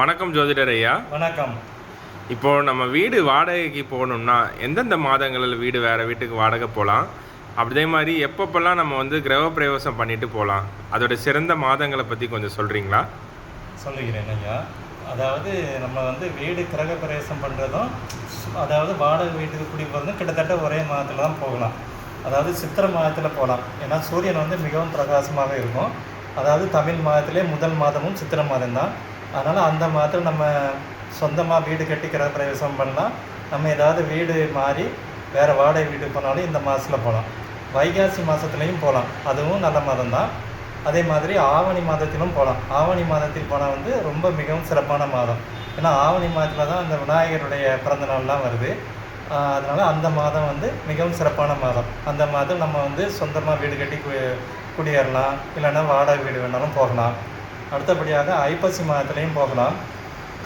வணக்கம் ஜோதிடர் ஐயா. வணக்கம். இப்போ நம்ம வீடு வாடகைக்கு போகணும்னா எந்தெந்த மாதங்களில் வீடு வேறு வீட்டுக்கு வாடகை போகலாம்? அதே மாதிரி எப்பப்பெல்லாம் நம்ம வந்து கிரகப்பிரவேசம் பண்ணிட்டு போகலாம்? அதோட சிறந்த மாதங்களை பற்றி கொஞ்சம் சொல்கிறீங்களா சொல்லுகிறேன் ஐயா. அதாவது நம்ம வந்து வீடு கிரக பிரவேசம் பண்ணுறதும் அதாவது வாடகை வீட்டுக்கு குடி போகிறதும் கிட்டத்தட்ட ஒரே மாதத்தில் தான் போகலாம். அதாவது சித்திரை மாதத்தில் போகலாம். ஏன்னா சூரியன் வந்து மிகவும் பிரகாசமாக இருக்கும். அதாவது தமிழ் மாதத்திலே முதல் மாதமும் சித்திரை மாதம் தான் அதனால் அந்த மாதிரி நம்ம சொந்தமாக வீடு கட்டி பிரவேசம் பண்ணலாம் நம்ம ஏதாவது வீடு மாறி வேறு வாடகை வீடு போனாலும் இந்த மாதத்தில் போகலாம் வைகாசி மாதத்துலேயும் போகலாம் அதுவும் நல்ல மாதம் தான். அதே மாதிரி ஆவணி மாதத்திலும் போகலாம் ஆவணி மாதத்தில் போனால் வந்து ரொம்ப மிகவும் சிறப்பான மாதம். ஏன்னா ஆவணி மாதத்தில் தான் அந்த விநாயகருடைய பிறந்த நாள்லாம் வருது. அதனால் அந்த மாதம் வந்து மிகவும் சிறப்பான மாதம். அந்த மாதம் நம்ம வந்து சொந்தமாக வீடு கட்டி கு- குடியேறலாம். இல்லைன்னா வாடகை வீடு வேணாலும் போகலாம். அடுத்தபடியாக ஐப்பசி மாதத்துலேயும் போகலாம்.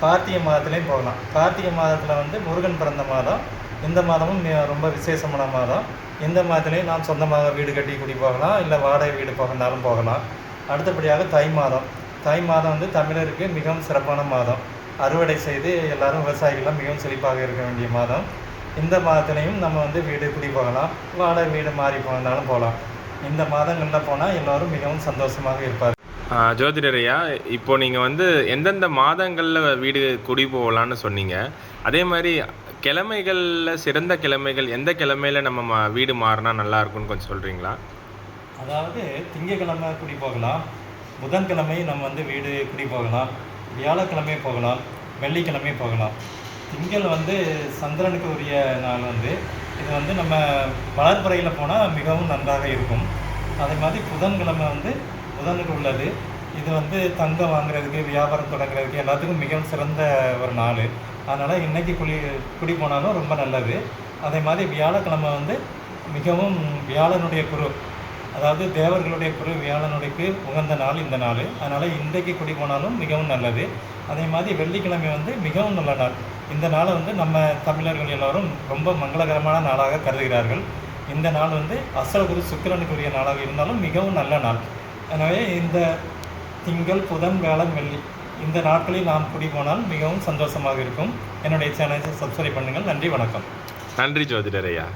கார்த்திகை மாதத்துலேயும் போகலாம். கார்த்திகை மாதத்தில் வந்து முருகன் பிறந்த மாதம். இந்த மாதமும் ரொம்ப விசேஷமான மாதம். இந்த மாதத்துலேயும் நாம் சொந்தமாக வீடு கட்டி குடி போகலாம். இல்லை வாடகை வீடு போகணுன்னாலும் போகலாம். அடுத்தபடியாக தை மாதம். தை மாதம் வந்து தமிழருக்கு மிகவும் சிறப்பான மாதம். அறுவடை செய்து எல்லாரும் விவசாயிகள்லாம் மிகவும் செழிப்பாக இருக்க வேண்டிய மாதம். இந்த மாதத்துலேயும் நம்ம வந்து வீடு குடி போகலாம். வாடகை வீடு மாறி போனாலும் போகலாம். இந்த மாதங்களில் போனால் எல்லோரும் மிகவும் சந்தோஷமாக இருப்பார் ஜோதிடரையா? ஜோதிடர் ஐயா இப்போ நீங்கள் வந்து எந்தெந்த மாதங்களில் வீடு குடி போகலான்னு சொன்னீங்க. அதே மாதிரி கிழமைகளில் சிறந்த கிழமைகள் எந்த கிழமையில் நம்ம மா- வீடு மாறினா நல்லா இருக்கும்னு கொஞ்சம் சொல்கிறீங்களா அதாவது திங்கக்கிழமை குடி போகலாம். புதன்கிழமை நம்ம வந்து வீடு குடி போகலாம். வியாழக்கிழமை போகலாம். வெள்ளிக்கிழமை போகலாம். திங்கள் வந்து சந்திரனுக்கு உரிய நாள் வந்து. இது வந்து நம்ம வளர்ப்புறையில் போனால் மிகவும் நன்றாக இருக்கும். அதே மாதிரி புதன்கிழமை வந்து புதனுக்கு உள்ளது. இது வந்து தங்கம் வாங்குறதுக்கு வியாபாரம் தொடங்குறதுக்கு எல்லாத்துக்கும் மிகவும் சிறந்த ஒரு நாள். அதனால் இன்றைக்கி குடி குடி போனாலும் ரொம்ப நல்லது. அதே மாதிரி வியாழக்கிழமை வந்து மிகவும் வியாழனுடைய குரு அதாவது தேவர்களுடைய குரு வியாழனுடைக்கு உகந்த நாள் இந்த நாள். அதனால் இன்றைக்கு குடி போனாலும் மிகவும் நல்லது. அதே மாதிரி வெள்ளிக்கிழமை வந்து மிகவும் நல்ல நாள். இந்த நாளை வந்து நம்ம தமிழர்கள் எல்லாரும் ரொம்ப மங்களகரமான நாளாக கருதுகிறார்கள். இந்த நாள் வந்து அசலகுரு சுக்கிரனுக்குரிய நாளாக இருந்தாலும் மிகவும் நல்ல நாள். எனவே இந்த திங்கள் புதன் வேளம் வெள்ளி இந்த நாட்களில் நாம் குடி போனால் மிகவும் சந்தோஷமாக இருக்கும். என்னுடைய சேனலை சப்ஸ்கிரைப் பண்ணுங்கள். நன்றி வணக்கம். நன்றி ஜோதிடர் ஐயா.